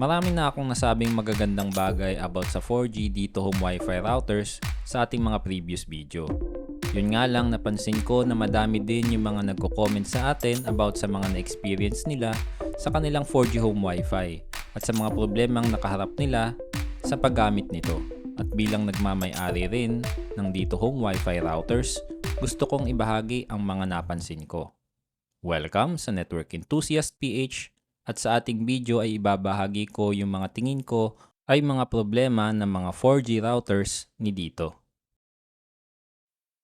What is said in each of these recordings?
Marami na akong nasabing magagandang bagay about sa 4G dito home Wi-Fi routers sa ating mga previous video. Yun nga lang napansin ko na madami din yung mga nagko-comment sa atin about sa mga na-experience nila sa kanilang 4G home Wi-Fi at sa mga problemang nakaharap nila sa paggamit nito. At bilang nagmamay-ari rin ng dito home Wi-Fi routers, gusto kong ibahagi ang mga napansin ko. Welcome sa Network Enthusiast PH at sa ating video ay ibabahagi ko yung mga tingin ko ay mga problema ng mga 4G routers ni dito.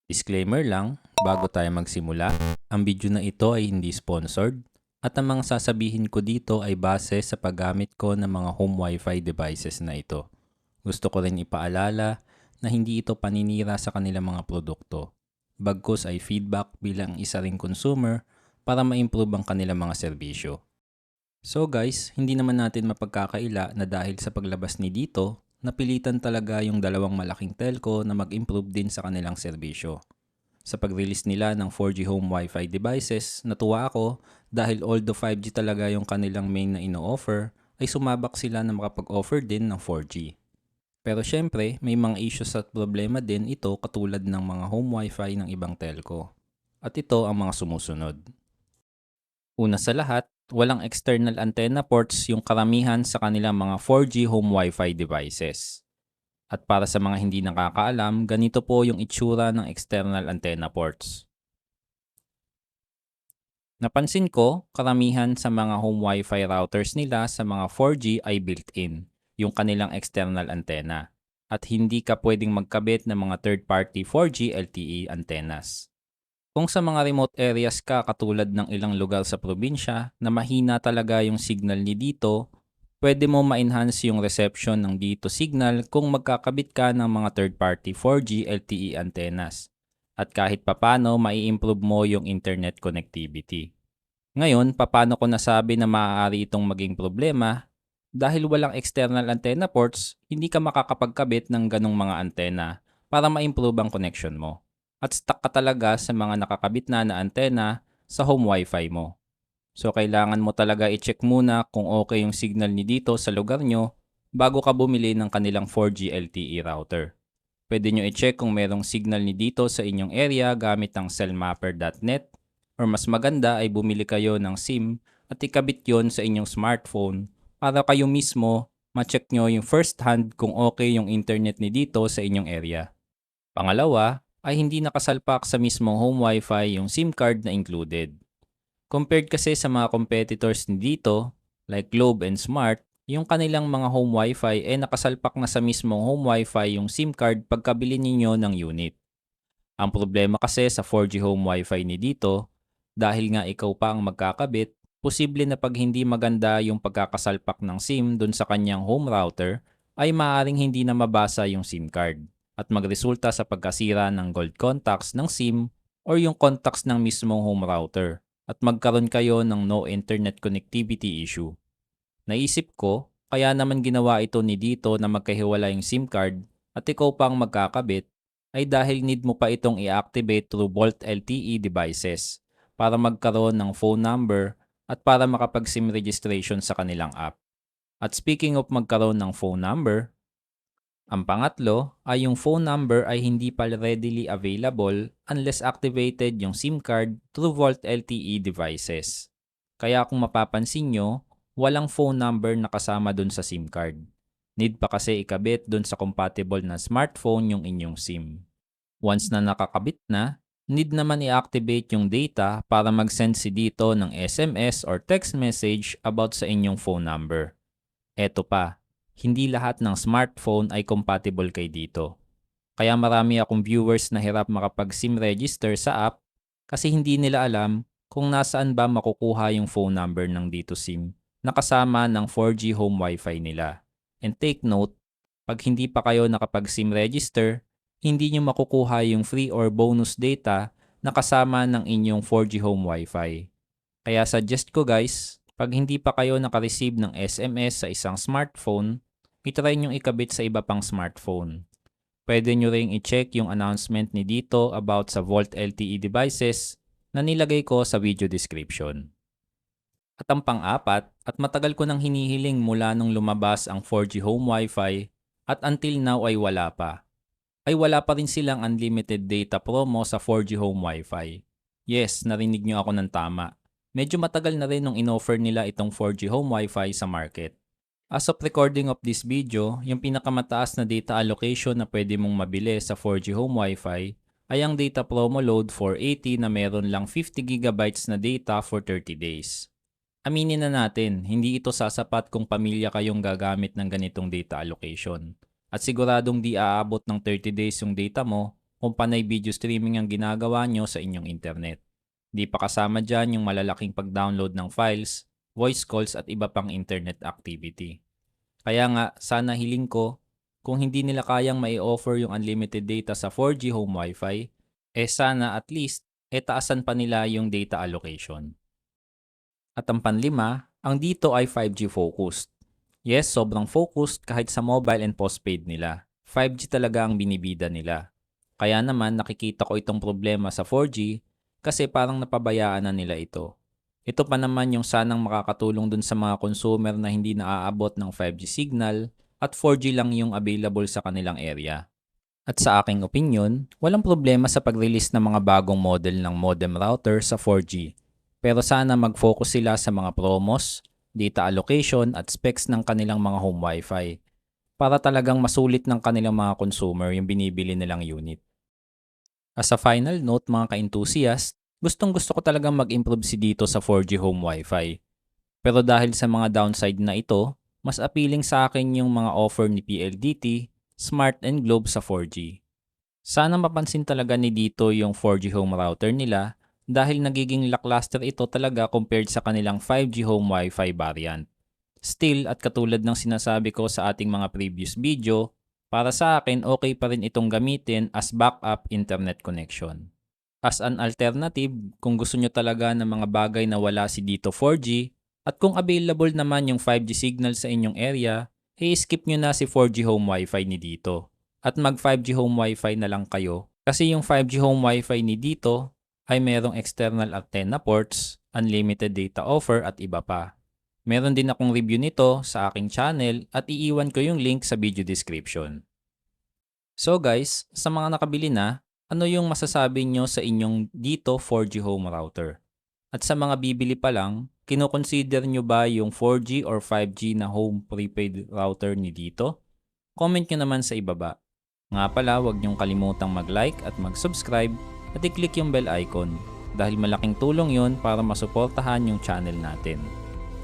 Disclaimer lang, bago tayo magsimula, ang video na ito ay hindi sponsored at ang mga sasabihin ko dito ay base sa paggamit ko ng mga home Wi-Fi devices na ito. Gusto ko rin ipaalala na hindi ito paninira sa kanilang mga produkto. Bagkus ay feedback bilang isa ring consumer para ma-improve ang kanilang mga serbisyo. So guys, hindi naman natin mapagkakaila na dahil sa paglabas ni dito, napilitan talaga yung dalawang malaking telco na mag-improve din sa kanilang serbisyo. Sa pag-release nila ng 4G home Wi-Fi devices, natuwa ako dahil although 5G talaga yung kanilang main na ino-offer, ay sumabak sila na makapag-offer din ng 4G. Pero syempre, may mga issues at problema din ito katulad ng mga home Wi-Fi ng ibang telco. At ito ang mga sumusunod. Una sa lahat, walang external antenna ports yung karamihan sa kanilang mga 4G home Wi-Fi devices. At para sa mga hindi nakakaalam, ganito po yung itsura ng external antenna ports. Napansin ko, karamihan sa mga home Wi-Fi routers nila sa mga 4G ay built-in, yung kanilang external antenna. At hindi ka pwedeng magkabit ng mga third-party 4G LTE antennas. Kung sa mga remote areas ka katulad ng ilang lugar sa probinsya na mahina talaga yung signal ni dito, pwede mo ma-enhance yung reception ng dito signal kung magkakabit ka ng mga third-party 4G LTE antennas. At kahit papano, mai-improve mo yung internet connectivity. Ngayon, papano ko nasabi na maaari itong maging problema? Dahil walang external antenna ports, hindi ka makakapagkabit ng ganong mga antena para ma-improve ang connection mo at stuck ka talaga sa mga nakakabit na na antena sa home wifi mo. So kailangan mo talaga i-check muna kung okay yung signal ni dito sa lugar nyo bago ka bumili ng kanilang 4G LTE router. Pwede nyo i-check kung merong signal ni dito sa inyong area gamit ang cellmapper.net or mas maganda ay bumili kayo ng SIM at ikabit yon sa inyong smartphone para kayo mismo ma-check nyo yung first hand kung okay yung internet ni dito sa inyong area. Pangalawa, ay hindi nakasalpak sa mismong home wifi yung SIM card na included. Compared kasi sa mga competitors dito, like Globe and Smart, yung kanilang mga home wifi ay nakasalpak na sa mismong home wifi yung SIM card pagkabili ninyo ng unit. Ang problema kasi sa 4G home wifi ni dito, dahil nga ikaw pa ang magkakabit, posible na pag hindi maganda yung pagkakasalpak ng SIM dun sa kanyang home router, ay maaring hindi na mabasa yung SIM card at magresulta sa pagkasira ng gold contacts ng SIM or yung contacts ng mismong home router at magkaroon kayo ng no internet connectivity issue. Naisip ko, kaya naman ginawa ito ni dito na magkahiwala yung SIM card at ikaw pang magkakabit ay dahil need mo pa itong i-activate through Volt LTE devices para magkaroon ng phone number at para makapag-SIM registration sa kanilang app. At speaking of magkaroon ng phone number, ang pangatlo ay yung phone number ay hindi pa readily available unless activated yung SIM card through Volt LTE devices. Kaya kung mapapansin nyo, walang phone number na kasama dun sa SIM card. Need pa kasi ikabit dun sa compatible na smartphone yung inyong SIM. Once na nakakabit na, need naman i-activate yung data para mag-send si dito ng SMS or text message about sa inyong phone number. Eto pa, hindi lahat ng smartphone ay compatible kay dito. Kaya marami akong viewers na hirap makapag-SIM register sa app kasi hindi nila alam kung nasaan ba makukuha yung phone number ng dito SIM na kasama ng 4G home wifi nila. And take note, pag hindi pa kayo nakapag-SIM register, hindi nyo makukuha yung free or bonus data na kasama ng inyong 4G home wifi. Kaya suggest ko guys, pag hindi pa kayo nakareceive ng SMS sa isang smartphone, itry nyong ikabit sa iba pang smartphone. Pwede nyo ring i-check yung announcement ni dito about sa Volt LTE devices na nilagay ko sa video description. At ang pang-apat, at matagal ko nang hinihiling mula nung lumabas ang 4G home Wi-Fi at until now ay wala pa. Ay wala pa rin silang unlimited data promo sa 4G home Wi-Fi. Yes, narinig nyo ako ng tama. Medyo matagal na rin nung inoffer nila itong 4G home Wi-Fi sa market. As of recording of this video, yung pinakamataas na data allocation na pwede mong mabili sa 4G home Wi-Fi ay ang data promo load 480 na meron lang 50GB na data for 30 days. Aminin na natin, hindi ito sasapat kung pamilya kayong gagamit ng ganitong data allocation. At siguradong di aabot ng 30 days yung data mo kung panay video streaming ang ginagawa nyo sa inyong internet. Di pa kasama dyan yung malalaking pag-download ng files, voice calls at iba pang internet activity. Kaya nga, sana hiling ko, kung hindi nila kayang mai-offer yung unlimited data sa 4G home Wi-Fi, eh sana at least, eh taasan pa nila yung data allocation. At ang panlima, ang dito ay 5G focused. Yes, sobrang focused kahit sa mobile and postpaid nila. 5G talaga ang binibida nila. Kaya naman nakikita ko itong problema sa 4G kasi parang napabayaan na nila ito. Ito pa naman yung sanang makakatulong dun sa mga consumer na hindi naaabot ng 5G signal at 4G lang yung available sa kanilang area. At sa aking opinion, walang problema sa pag-release ng mga bagong model ng modem router sa 4G. Pero sana mag-focus sila sa mga promos, data allocation at specs ng kanilang mga home Wi-Fi para talagang masulit ng kanilang mga consumer yung binibili nilang unit. As a final note mga ka-enthusiast, gustong gusto ko talagang mag-improve si dito sa 4G home Wi-Fi. Pero dahil sa mga downside na ito, mas appealing sa akin yung mga offer ni PLDT, Smart and Globe sa 4G. Sana mapansin talaga ni dito yung 4G home router nila dahil nagiging lackluster ito talaga compared sa kanilang 5G home Wi-Fi variant. Still, at katulad ng sinasabi ko sa ating mga previous video, para sa akin okay pa rin itong gamitin as backup internet connection. As an alternative, kung gusto nyo talaga ng mga bagay na wala si dito 4G, at kung available naman yung 5G signal sa inyong area, i-skip nyo na si 4G home Wi-Fi ni dito. At mag 5G home Wi-Fi na lang kayo. Kasi yung 5G home Wi-Fi ni dito ay merong external antenna ports, unlimited data offer at iba pa. Meron din akong review nito sa aking channel at iiwan ko yung link sa video description. So guys, sa mga nakabili na, ano yung masasabi nyo sa inyong dito 4G home router? At sa mga bibili pa lang, kinoconsider nyo ba yung 4G or 5G na home prepaid router ni dito? Comment nyo naman sa ibaba. Nga pala, huwag nyong kalimutang mag-like at mag-subscribe at i-click yung bell icon dahil malaking tulong yon para masuportahan yung channel natin.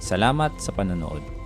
Salamat sa panonood.